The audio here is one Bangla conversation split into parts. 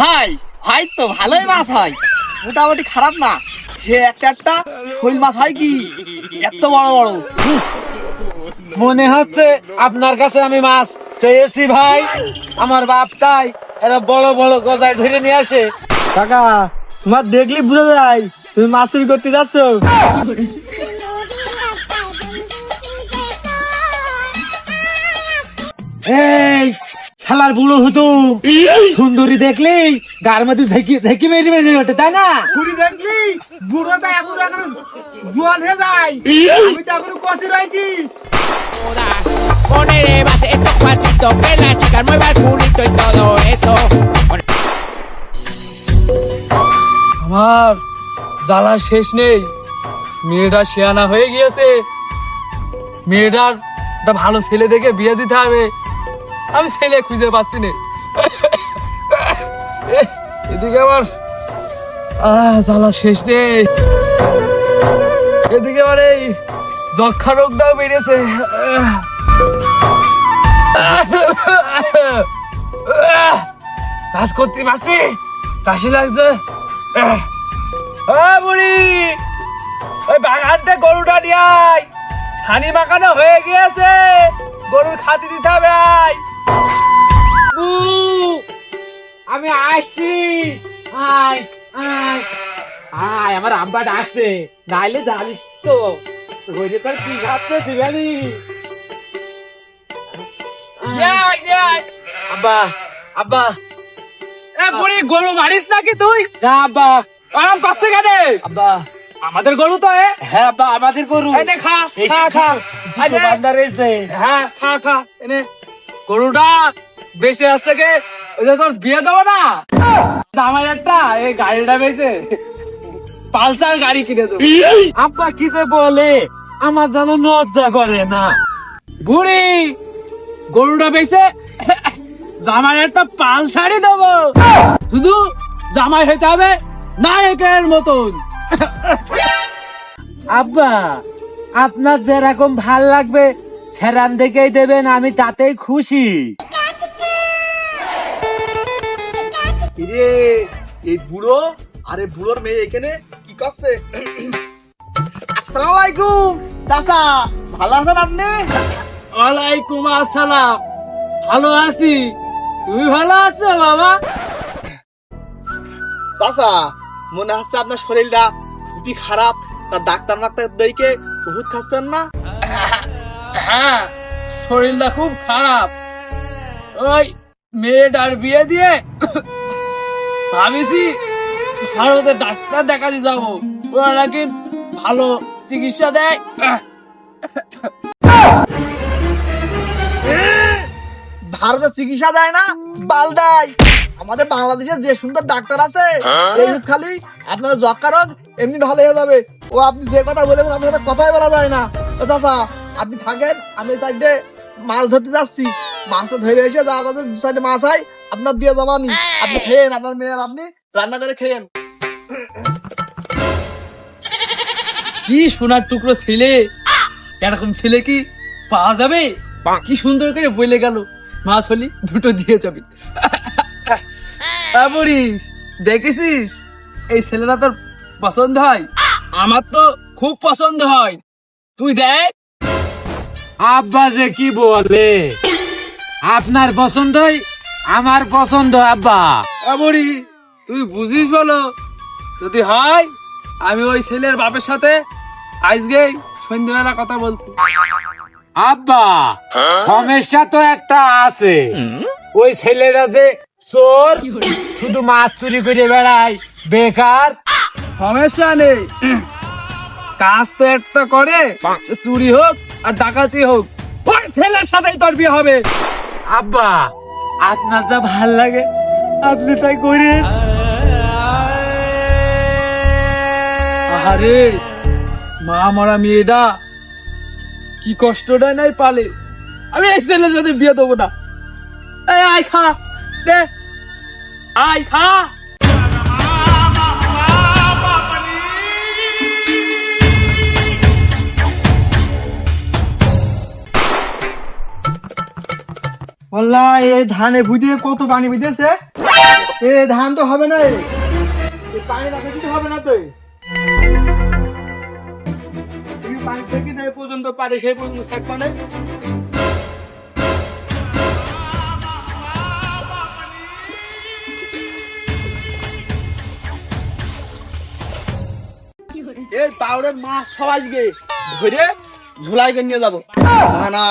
হাই হাই তো ভালোই মাছ হয়। মোটামুটি খারাপ না। সে একটা একটা শৈল মাছ হয় কি? এত বড় বড়। মনে হচ্ছে আপনার কাছে আমি মাছ চেয়েছি ভাই। আমার বাপ তাই এরা বড় বড় গজায় ধরে নিয়ে আসে। কাকা তোমার দেখলি বুঝা যায় তুমি মাছ চুরি করতে যাচ্ছ। এই খেলার বুড়ো হতো সুন্দরী দেখলেই গার মধ্যে ঝেঁকি ঝেঁকি মেরে মেরে ওঠে তাই না? পুরি দেখলি বুড়োটা এখন এখন জোয়ান হয়ে যায়। আমি তো এখন কষি রয়েছি। Ponerle base estos pasitos que la chica mueva el culito y todo eso. আমার জ্বালা শেষ নেই। মেয়েটা শিয়ানা হয়ে গিয়েছে। মেয়েটার একটা ভালো ছেলে দেখে বিয়ে দিতে হবে। আমি ছেলে খুঁজে পাচ্ছি না। এদিকে আমার জ্বালা শেষ নেই। এদিকে আমার এই যক্ষা রোগটাও বেড়েছে। কাজ করতে পারছি? কাশি লাগছে। বুড়ি! ওই বাগানতে গরুটা নিয়ে আয়। ছানি বাগানো হয়ে গিয়েছে। গরুর খাতি দিতে হবে আয়। আমি আসছি। আয় আয় আয় আমার আব্বা ডাকছে নাইলে জানিস তো। রোজে তোর কি খাচ্ছে দিবানি? আব্বা আব্বা। বুড়ি গরু মারিস নাকি তুই? না আব্বা। আরাম করতে কেন আব্বা। আমাদের গরু তো এ। হ্যাঁ আব্বা আমাদের গরু। এনে খা খা খা। আরে বান্দা রয়েছে। হ্যাঁ খা খা এনে। গরুটা বেঁচে আসছে কে? ওই তোর বিয়ে দেবো না? আমার একটা এই গাড়িটা বেঁচে। পালসার গাড়ি কিনে দেবো। আব্বা কি যে বলে? আমার যেন লজ্জা করে না। বুড়ি, গরুটা বেঁচে, জামাই একটা পালসারই দেবো। শুধু জামাই হইতে হবে নায়কের মতন। আব্বা, আপনার যেরকম ভালো লাগবে সেরাম দেখেই দেবেন আমি তাতেই খুশি। রে এই বুড়ো? আরে বুড়োর মেয়ে এখানে? কি করছে? আসসালামু আলাইকুম চাচা ভালো আছেন আপনি? ওয়ালাইকুম আসসালাম। ভালো আছি। তুমি ভালো আছো বাবা? চাচা মনে হচ্ছে আপনার শরীরটা খুবই খারাপ। তা ডাক্তার মাক্তার দেখে ওষুধ খাচ্ছেন না? হ্যাঁ শরীরটা খুব খারাপ। ওই মেয়েটার বিয়ে দিয়ে ভাবিছি ভারতে ডাক্তার দেখাতে যাব। ওরা নাকি ভালো চিকিৎসা দেয়। ভারতে চিকিৎসা দেয় না বাল দেয়। আমাদের বাংলাদেশে যে সুন্দর ডাক্তার আছে এই খালি আপনার যক্ষা রোগ এমনি ভালো হয়ে যাবে। ও আপনি যে কথা বলেছেন আপনার সাথে কথাই বলা যায় না। চাচা আপনি থাকেন আমি সাইডে মাছ ধরতে যাচ্ছি। মাছটা ধরে এসে যা আমাদের দু সাইডে মাছ হয় আপনার দিয়ে জমানি আপনি খেয়েন আপনার মেয়ের আপনি রান্না করে খেয়েন। কি সোনার টুকরো ছেলে? এরকম ছেলে কি পাওয়া যাবে? কি সুন্দর করে বলে গেল মাছ হলি দুটো দিয়ে যাবে। বুড়ি দেখেছিস? এই ছেলেটা তোর পছন্দ হয়? আমার তো খুব পছন্দ হয়। তুই দেখ। আব্বা যে কি বলে? আপনার পছন্দই আমার পছন্দ আব্বা। বুড়ি তুই বুঝিস বলো। যদি হয় আমি ওই ছেলের বাপের সাথে আজকে সন্ধ্যেবেলা কথা বলছি। আব্বা সমস্যা তো একটা আছে। ওই ছেলেরা যে চোর শুধু মাছ চুরি করে বেড়ায় বেকার। সমস্যা নেই। কাজ তো একটা করে চুরি হোক আর ডাকাতি হোক ওই ছেলের সাথেই তোর বিয়ে হবে। আব্বা আপনার যা ভালো লাগে আপনি তাই করেন। আরে মা মরা মেয়েটা কি কষ্টটা নাই পালে। আমি এই ছেলের সাথে বিয়ে দেবো না। আয় খা দে। আয় খা। এই ধানে বুঝিয়ে কত পানি বিদেছে এ ধান তো হবে না পানি হবে না তো। এই পাউডার মাছ সব আজকে ধরে ঝুলাই নিয়ে যাব। না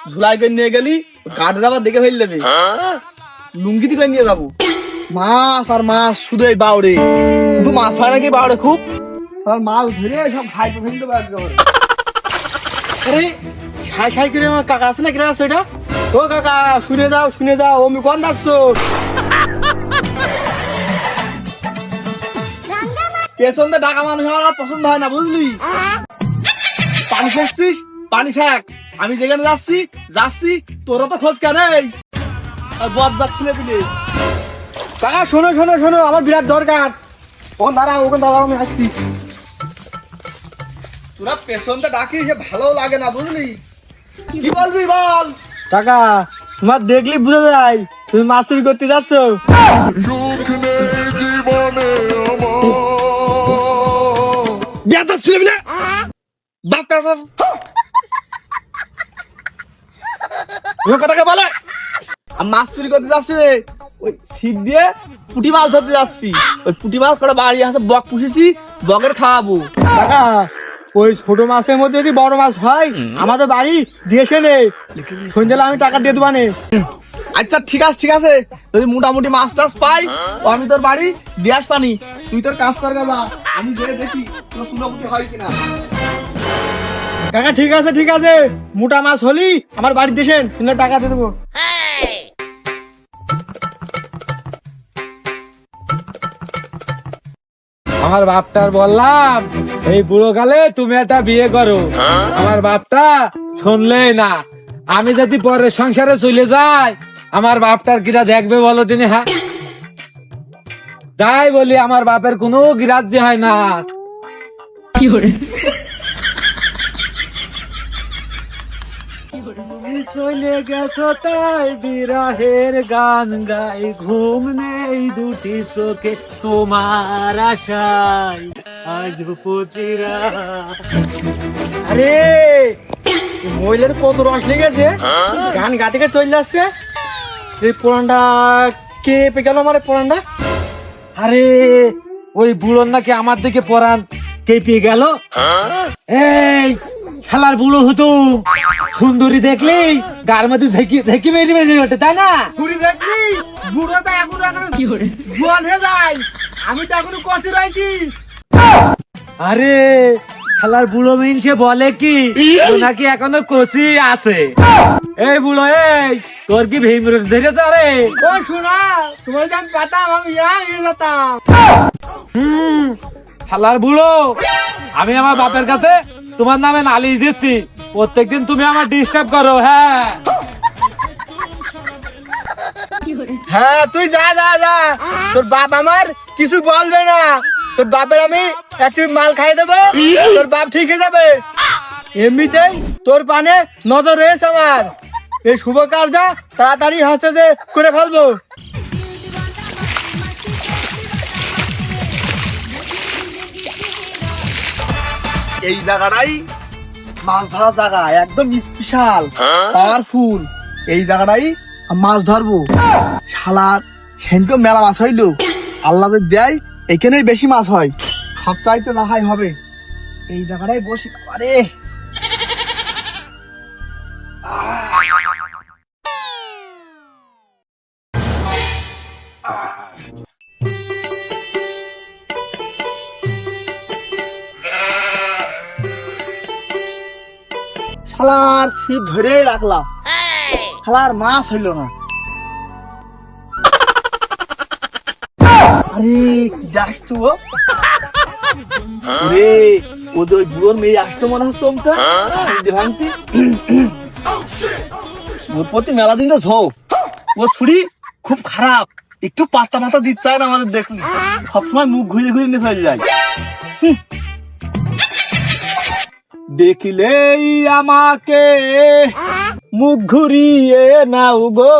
ঝুলাই করে নিয়ে গেলি গার্ডের আবার দেখে ফেল দেবে লুঙ্গিতে করে নিয়ে যাব। মাছ আর মাছ শুধু এই বাউড়ে। শুধু মাছ হয় নাকি বাউড়ে খুব? আর মাছ ধরে সব খাই ফেলতে দেবো আরে সাই সাই করে আমার কাকা আছে না কিরা আছে এটা? ও কাকা শুনে যাও শুনে যাও আমি কোন আসছো পেছন ঢাকা মানুষ আমার পছন্দ হয় না বুঝলি? পানি শেখছিস পানি শেখ আমি যেখানে যাচ্ছি যাচ্ছি তোরা তো খোঁজ কেন আর বদ যাচ্ছিলে তুলে কাকা শোনো শোনো শোনো আমার বিরাট দরকার। ওখান দাঁড়া ওখান দাঁড়াও আমি আসছি। তোরা পেছনটা ডাকিস সে ভালো লাগে না বুঝলি? কি বলবি বল? কাকা তোমার দেখলি বুঝা যায় তুমি মাছ চুরি করতে যাচ্ছ। বেয়াদব ছিলে বাপ কাকা ওই কথাকে বলে। মাছ চুরি করতে যাচ্ছি রে। ওই ছিপ দিয়ে পুঁটি মাছ ধরতে যাচ্ছি। ওই পুঁটি মাছ করে বাড়ি আছে বক পুষেছি বকের খাওয়াবো। কাকা ওই ছোট মাছের মধ্যে যদি বড় মাছ হয় আমাদের বাড়ি দিয়েছে নে। সন্ধ্যেলা আমি টাকা দিয়ে দেবানে আচ্ছা ঠিক আছে ঠিক আছে। যদি মোটামুটি মাছ টাছ পাই আমি তোর বাড়ি দিয়ে আসবানি। তুই তোর কাজ কর গা আমি গিয়ে দেখি তোর সুন্দরপুটি হয় কিনা। কাকা, ঠিক আছে ঠিক আছে। মোটা মাছ হলি আমার বাড়ি দিয়েছেন কিন্তু টাকা দিয়ে দেবো। আমার বাপটার বললাম, এই বুড়ো কালে তুমি একটা বিয়ে করো। আমার বাপটা শুনলেই না। আমি যদি পরের সংসারে চলে যাই, আমার বাপটার কিটা দেখবে বলো তিনি হ্যাঁ? যাই বলি, আমার বাপের কোনো গ্রাহ্য হয় না। তুমি চলে গেছো তাই বিরাহের গান গাই। ঘুম নেই দুটি চোখে তোমার আশায়। আজ পতিরা। আরে মহিলার কত রস লেগেছে? গান গা থেকে চলে আসছে। এই পোড়ানটা কে পে গেল আমার পোড়ানটা? আরে ওই বুড়োর নাকি আমার দিকে পরান কে পেয়ে গেল? এই খেলার বুড়ো হতো। সুন্দরী দেখলি গার মধ্যে ঝেঁকি ঝেঁকি মেরে মেরে ওঠে তাই না? ঘুরি দেখলি? বুড়ো তো এখন এখন জোয়ান হয়ে যায়। আমি তো এখনও কষে রয়েছি। আরে খেলার বুড়ো মিনসে বলে কি ও নাকি এখনও কচি আছে। এই বুড়ো এই তোর কি ভীম ধরেছে রে? ও শোনা তোমার যদি আমি পেতাম আমি ইয়া যেতাম। হুম খেলার বুড়ো আমি আমার বাপের কাছে তোমার নামে নালিশ দিচ্ছি। প্রত্যেকদিন তুমি আমার ডিস্টার্ব করো হ্যাঁ। হ্যাঁ তুই যা যা যা। তোর বাপ আমার কিছু বলবে না। তোর বাপের আমি একটু মাল খাই দেবো। তোর বাপ ঠিক হয়ে যাবে। এমনিতেই তোর পানে নজর রয়েছে আমার। এই শুভ কাজটা তাড়াতাড়ি হচ্ছে যে করে ফেলব। এই জায়গাটাই মাছ ধরার জায়গা, একদম স্পেশাল পাওয়ারফুল এই জায়গাটাই মাছ ধরবো। শালার সেনকে মেলা মাছ হইল। আল্লাহ দেয়, এখানেই বেশি মাছ হয়। সব চাইতে রাহাই হবে। এই জায়গাটাই বসে আরে! শালার ছিপ ধরে রাখলাম। শালার মাছ হইল না। আরে ডাকছো ও? রে ওদের বুড়োর মেয়ে আসতো মনে হচ্ছে ওমটা সন্ধে ভাঙতে। ওর প্রতি মেলা দিন তো ঝোঁক। ও ছুরি খুব খারাপ। একটু পাতা মাথা দিতে চায় না আমাদের দেখলি। সবসময় মুখ ঘুরে ঘুরে নিয়ে চলে যায়। দেখিলেই আমাকে মুখ ঘুরিয়ে নাও গো।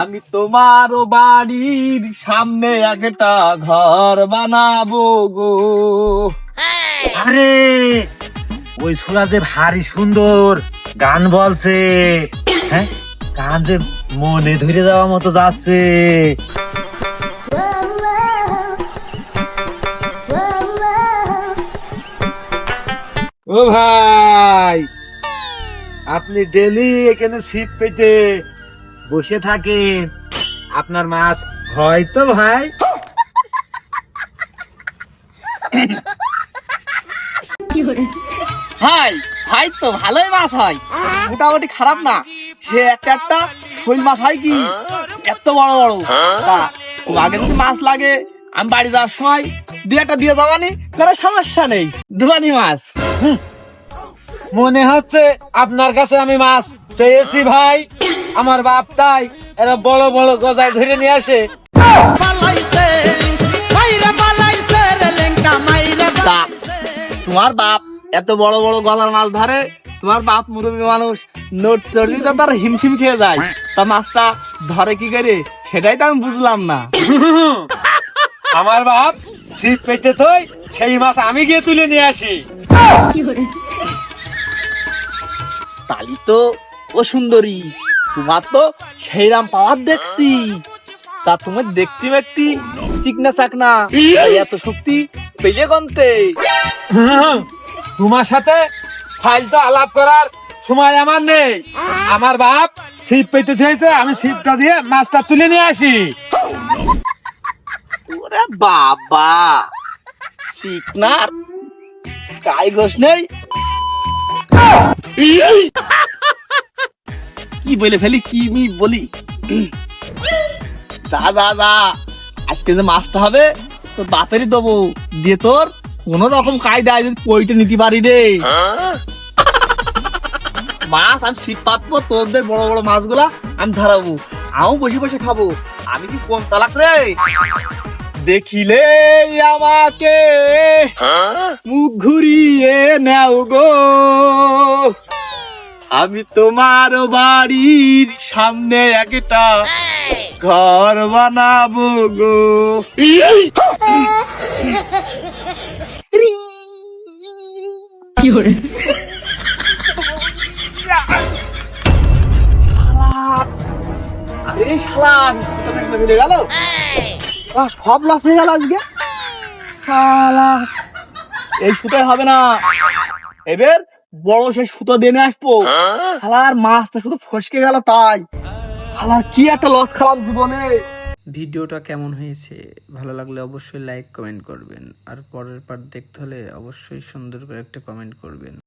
আমি তোমার বাড়ির সামনে একটা ঘর বানাবো গো। আরে, ওই ছোড়া যে ভারী সুন্দর, গান বলছে। হ্যাঁ গান যে মনে ধরে যাওয়ার মতো যাচ্ছে। ও ভাই, আপনি ডেলি এখানে ছিপ পেতে বসে থাকেন। আপনার মাছ হয়তো ভাই? ভাই ভাই তো ভালোই মাছ হয়। মোটামুটি খারাপ না। সে একটা একটা শৈল মাছ হয় কি? এত বড় বড়। তা যদি মাছ লাগে আমি বাড়ি যাওয়ার সময় দুই একটা দিয়ে যাবানি কোনো সমস্যা নেই। দুবানি মাছ। মনে হচ্ছে আপনার কাছে আমি মাছ চেয়েছি ভাই। আমার বাপ তাই এরা বড় বড় গজায় ধরে নিয়ে আসে। তোমার বাপ এত বড় বড় গলার মাছ ধরে তোমার বাপ মুরব্বী মানুষ নোট চড়ি তো তার হিমশিম খেয়ে যায়। তা মাছটা ধরে কি করে? সেটাই তো আমি বুঝলাম না। আমার বাপ ছিপ পেতে থই সেই মাছ আমি গিয়ে তুলে নিয়ে আসি। তালি তো ও সুন্দরী তোমার তো সেই রাম পাওয়ার দেখছি। তা তুমি দেখতে একটি চিকনা চাকনা এত শক্তি পেলে কন্তে? তোমার সাথে ফাইল তো আলাপ করার সময় আমার নেই। আমার বাপ ছিপ পেতে থইছে আমি ছিপটা দিয়ে মাছটা তুলে নিয়ে আসি। ওরে বাবা। গাই গোস নেই? কি বলে ফেলি, কি মি বলি? যা যা যা। আজকে যে মাছটা হবে, তোর বাপেরই দেবো। দিয়ে তোর কোন রকম কায়দায় যদি পইতে নিতে পারি রে। মাছ আমি শীত পাতবো, তোদের বড় বড় মাছগুলা আমি ধরাবো। আমি বসে বসে খাব। আমি কি কোন তালাক রে? দেখিলে আমাকে মুখ ঘুরিয়ে নেও গো। আমি তোমার বাড়ির সামনে একটা ঘর বানাবো গো। আরে শালা গেল। সব লাস হয়ে গেল আজকে? এই সুতোয় হবে না। এবার বড় সেই সুতো দেনে আসব। শালার মাছটা শুধু ফসকে গেল তাই। শালার কি একটা লস খালাম জীবনে। ভিডিওটা কেমন হয়েছে? ভালো লাগলে অবশ্যই লাইক কমেন্ট করবেন। আর পরের পার্ট দেখতে হলে অবশ্যই সুন্দর করে একটা কমেন্ট করবেন।